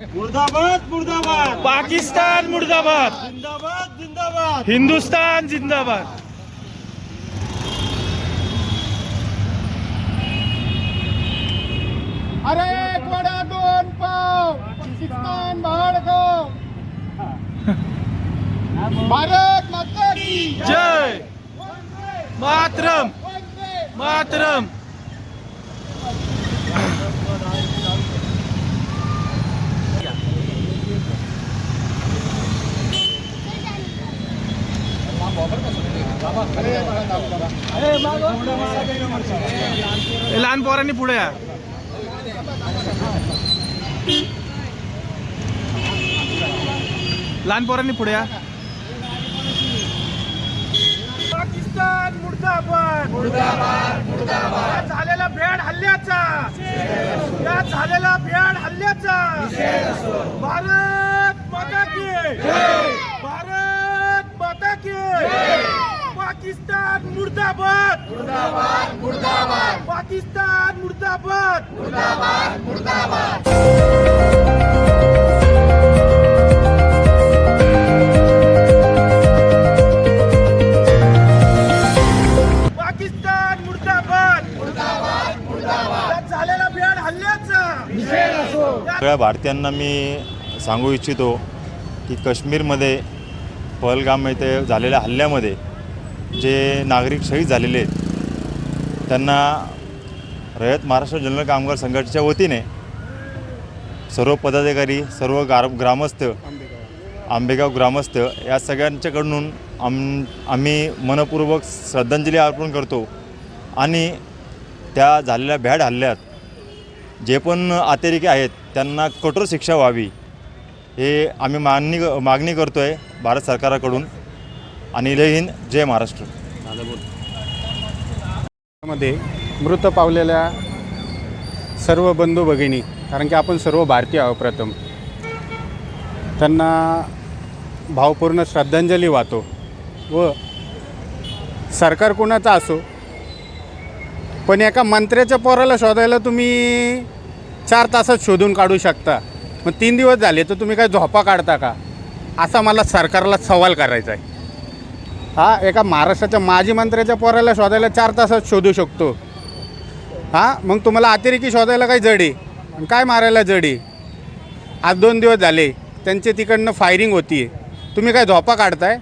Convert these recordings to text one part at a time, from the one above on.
मुर्दाबाद मुर्दाबाद. पाकिस्तान मुर्दाबाद. जिंदाबाद जिंदाबाद. हिंदुस्तान जिंदाबाद. अरे एक वडा दोन पाव. पाकिस्तान बाळगाव. भारत माता की जय. मातरम. मातरम. लहान पोरांनी पुढे या. लहान पोरांनी पुढे या. पाकिस्तान मुर्दाबाद. मुर्दाबाद मुर्दाबाद. झालेला भ्याड हल्ल्याचा. या झालेला भ्याड हल्ल्याचा. भारत माता की भारत पाकिस्तान मुर्दाबाद. मुर्दाबाद मुर्दाबाद. पाकिस्तान मुर्दाबाद. पाकिस्तान मुर्दाबाद. मुर्दाबाद मुर्दाबाद. झालेला भ्याड हल्ल्याचा. सगळ्या भारतीयांना मी सांगू इच्छितो की काश्मीरमध्ये पहलगाम येथे झालेल्या हल्ल्यामध्ये जे नागरिक शहीद झालेले आहेत त्यांना रयत महाराष्ट्र जनरल कामगार संघटनेच्या वतीने सर्व पदाधिकारी सर्व गार ग्रामस्थ आंबेगाव ग्रामस्थ या सगळ्यांच्याकडून आम आम्ही मनपूर्वक श्रद्धांजली अर्पण करतो आणि त्या झालेल्या भ्याड हल्ल्यात जे पण अतिरेकी आहेत त्यांना कठोर शिक्षा व्हावी हे आम्ही मागणी मागणी करतो आहे भारत सरकाराकडून. आणि हिंद जय महाराष्ट्र. मध्ये मृत पावलेल्या सर्व बंधू भगिनी कारण की आपण सर्व भारतीय आहोत प्रथम. त्यांना भावपूर्ण श्रद्धांजली वाहतो. व सरकार कोणाचा असो पण एका मंत्र्याच्या पोराला शोधायला तुम्ही चार तासात शोधून काढू शकता. मग तीन दिवस झाले तर तुम्ही काय झोपा काढता का? असा मला सरकारला सवाल करायचा आहे. हा एका महाराष्ट्राच्या माजी मंत्र्याच्या पोराला शोधायला चार तासात शोधू शकतो. हां मग तुम्हाला अतिरेकी शोधायला काय जडी? आणि काय मारायला जडी? आज दोन दिवस झाले त्यांचे तिकडनं फायरिंग होती. तुम्ही काय झोपा काढताय?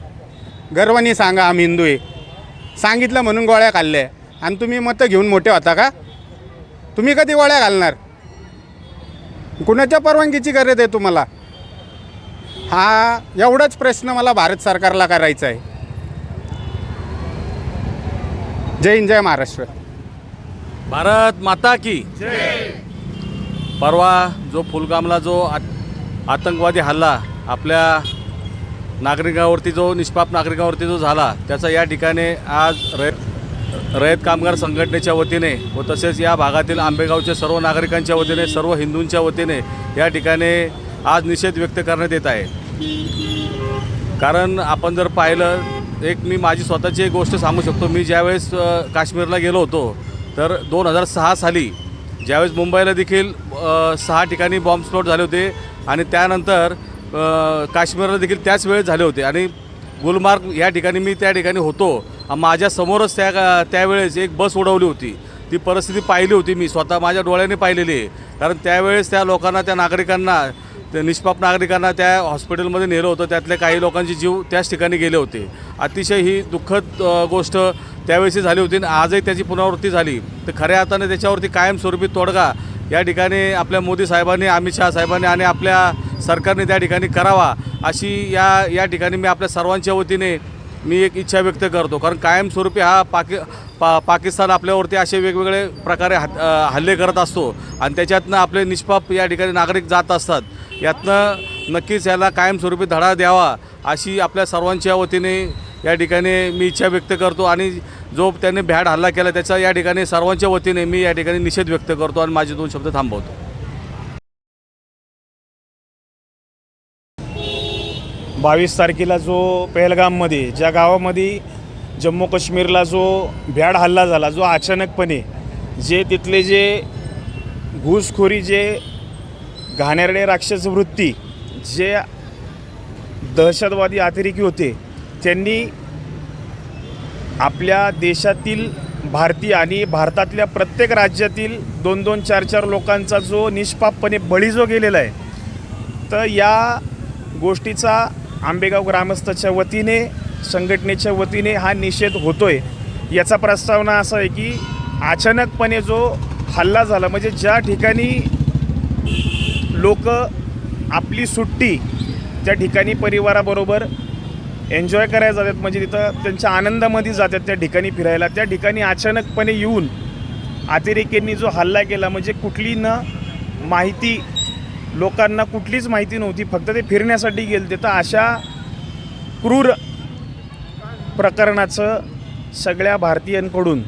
गर्वानी सांगा आम्ही हिंदू आहे. सांगितलं म्हणून गोळ्या खाल्ल्या. आणि तुम्ही मतं घेऊन मोठे होता का? तुम्ही कधी गोळ्या घालणार? कुणाच्या परवानगीची गरज आहे तुम्हाला? हा एवढाच प्रश्न मला भारत सरकारला करायचा आहे. जय हिंद जय महाराष्ट्र. भारत माता की. परवा जो फुलगामला जो आत- आतंकवादी हल्ला आपल्या नागरिकावरती जो निष्पाप नागरिकावरती जो झाला त्याचा या ठिकाणी आज रयत रयत कामगार संघटनेच्या वतीने व तसेच या भागातील आंबेगावच्या सर्व नागरिकांच्या वतीने सर्व हिंदूंच्या वतीने या ठिकाणी आज निषेध व्यक्त करण्यात येत आहे. कारण आपण जर पाहिलं एक मी माझी स्वतःची एक गोष्ट सांगू शकतो. मी ज्यावेळेस काश्मीरला गेलो होतो तर दोन हजार सहा साली ज्यावेळेस मुंबईला देखील सहा ठिकाणी बॉम्बस्फोट झाले होते आणि त्यानंतर काश्मीरला देखील त्याच वेळेस झाले होते. आणि गुलमार्ग या ठिकाणी मी त्या ठिकाणी होतो. माझ्यासमोरच त्या त्यावेळेस एक बस उडवली होती. ती परिस्थिती पाहिली होती मी. स्वतः माझ्या डोळ्याने पाहिलेली आहे. कारण त्यावेळेस त्या लोकांना त्या नागरिकांना त्या निष्पाप नागरिकांना त्या हॉस्पिटलमध्ये नेलं होतं. त्यातल्या काही लोकांचे जीव त्याच ठिकाणी गेले होते. अतिशय ही दुःखद गोष्ट त्यावेळेस झाली होती आणि आजही त्याची पुनरावृत्ती झाली. तर खऱ्या अर्थाने त्याच्यावरती कायमस्वरूपी तोडगा या ठिकाणी आपल्या मोदी साहेबांनी अमित शहा साहेबांनी आणि आपल्या सरकारने त्या ठिकाणी करावा अशी या या ठिकाणी मी आपल्या सर्वांच्या वतीने मी एक इच्छा व्यक्त करतो. कारण कायमस्वरूपी हा पाकि पा पाकिस्तान आपल्यावरती असे वेगवेगळे प्रकारे हल्ले करत असतो. आणि त्याच्यातनं आपले निष्पाप या ठिकाणी नागरिक जात असतात. यातनं नक्कीच याला कायमस्वरूपी धडा द्यावा अशी आपल्या सर्वांच्या वतीने या ठिकाणी मी इच्छा व्यक्त करतो. आणि जो त्याने भ्याड हल्ला केला त्याचा या ठिकाणी सर्वांच्या वतीने मी या ठिकाणी निषेध व्यक्त करतो आणि माझे दोन शब्द थांबवतो. बावीस तारखेला जो पहलगाममध्ये ज्या गावामध्ये जम्मू काश्मीरला जो भ्याड हल्ला झाला जो अचानकपणे जे तिथले जे घुसखोरी जे घाणेरडे राक्षस वृत्ती जे दहशतवादी अतिरेकी होते त्यांनी आपल्या देशातील भारतीय आणि भारतातल्या प्रत्येक राज्यातील दोन दोन चार चार लोकांचा जो निष्पापपणे बळी जो गेलेला आहे तर या गोष्टीचा आंबेगाव ग्रामस्थाच्या वतीने संघटनेच्या वतीने हा निषेध होतोय. याचा प्रस्तावना असा आहे की अचानकपणे जो हल्ला झाला म्हणजे ज्या ठिकाणी लोक आपली सुट्टी त्या ठिकाणी परिवाराबरोबर एन्जॉय करायला जातात म्हणजे तिथं त्यांच्या आनंदामध्ये जातात त्या ठिकाणी फिरायला त्या ठिकाणी अचानकपणे येऊन अतिरेक्यांनी जो हल्ला केला म्हणजे कुठली न माहिती लोकांना कुठलीच माहिती नव्हती फक्त ते फिरण्यासाठी गेले तर अशा क्रूर प्रकरणाचं सगळ्या भारतीयांकडून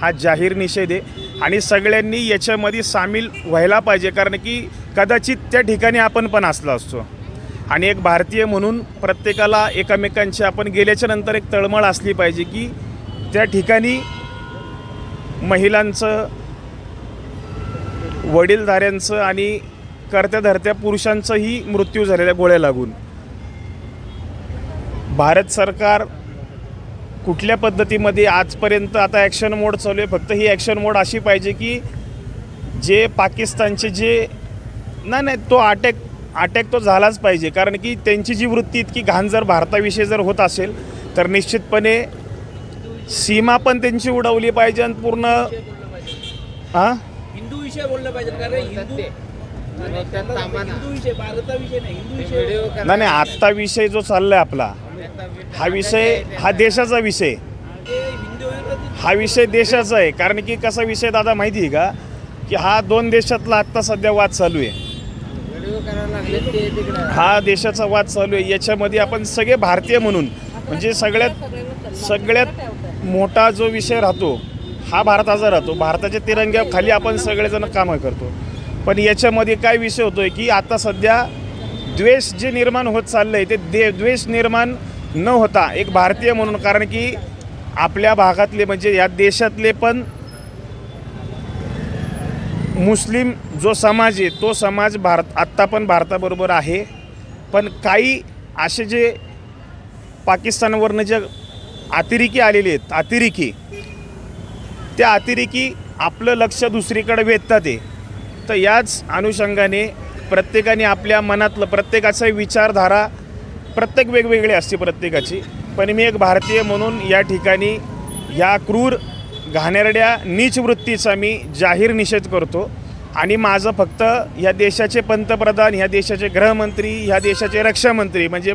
हा जाहीर निषेध आहे. आणि सगळ्यांनी याच्यामध्ये सामील व्हायला पाहिजे कारण की कदाचित त्या ठिकाणी आपण पण असलो असतो. आणि एक भारतीय म्हणून प्रत्येकाला एकामेकांची आपण गेल्याच्यानंतर एक तळमळ असली पाहिजे की त्या ठिकाणी महिलांचं वडीलधाऱ्यांचं आणि करत्या धरत्या पुरुषांचंही मृत्यू झालेल्या गोळ्या लागून. भारत सरकार कुठल्या पद्धतीमध्ये आजपर्यंत आता ॲक्शन मोड चालू आहे? फक्त ही ॲक्शन मोड अशी पाहिजे की जे पाकिस्तानचे जे नाही नाही तो अटॅक अटॅक तो झालाच पाहिजे. कारण की त्यांची जी वृत्ती इतकी घाण जर भारताविषयी जर होत असेल तर निश्चितपणे सीमा पण त्यांची उडवली पाहिजे आणि पूर्ण हां हिंदू विषय बोललं पाहिजे कारण हिंदू नाही हिंदू विषय नाही नाही आत्ता विषय जो चाललाय आपला हा विषय हा देशाचा विषय. हा विषय देशाचा आहे कारण की कसा विषय दादा माहिती आहे का? की हा दोन देशातला आत्ता सध्या वाद चालू आहे. हा देशाचा वाद चालू आहे. याच्यामध्ये आपण सगळे भारतीय म्हणून म्हणजे सगळ्यात सगळ्यात मोठा जो विषय राहतो हा भारताचा राहतो. भारताच्या तिरंग्याखाली आपण सगळेजण कामं करतो. पण याच्यामध्ये काय विषय होतोय की आता सध्या द्वेष जे निर्माण होत चाललं आहे ते दे द्वेष निर्माण न होता एक भारतीय म्हणून कारण की आपल्या भागातले म्हणजे या देशातले पण मुस्लिम जो समाज आहे तो समाज भारत आत्ता पण भारताबरोबर आहे. पण काही असे जे पाकिस्तानवरनं जे अतिरेकी आलेले आहेत अतिरेकी त्या अतिरेकी आपलं लक्ष दुसरीकडे वेधतात आहे तर याच अनुषंगाने प्रत्येकाने आपल्या मनातलं प्रत्येकाचा विचारधारा प्रत्येक वेगवेगळी असते प्रत्येकाची. पण मी एक भारतीय म्हणून या ठिकाणी या क्रूर घाणेरड्या नीच वृत्तीचा मी जाहीर निषेध करतो. आणि माझं फक्त ह्या देशाचे पंतप्रधान ह्या देशाचे गृहमंत्री ह्या देशाचे रक्षामंत्री म्हणजे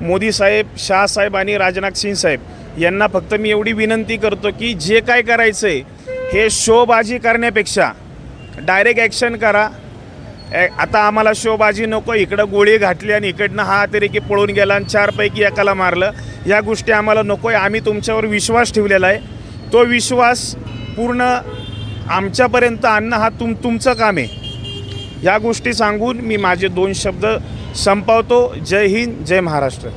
मोदी साहेब शाहसाहेब आणि राजनाथ सिंग साहेब यांना फक्त मी एवढी विनंती करतो की जे काय करायचं आहे हे शोबाजी करण्यापेक्षा डायरेक्ट ॲक्शन करा. आता आम्हाला शोबाजी नको इकडं गोळी घातली आणि इकडनं हा अतिरेकी पळून गेला आणि चारपैकी एकाला मारलं. या गोष्टी आम्हाला नको आहे आम्ही तुमच्यावर विश्वास ठेवलेला आहे. तो विश्वास पूर्ण आमच्यापर्यंत आणणं हा तुम तुमचं काम आहे. या गोष्टी सांगून मी माझे दोन शब्द संपवतो. जय हिंद जय महाराष्ट्र.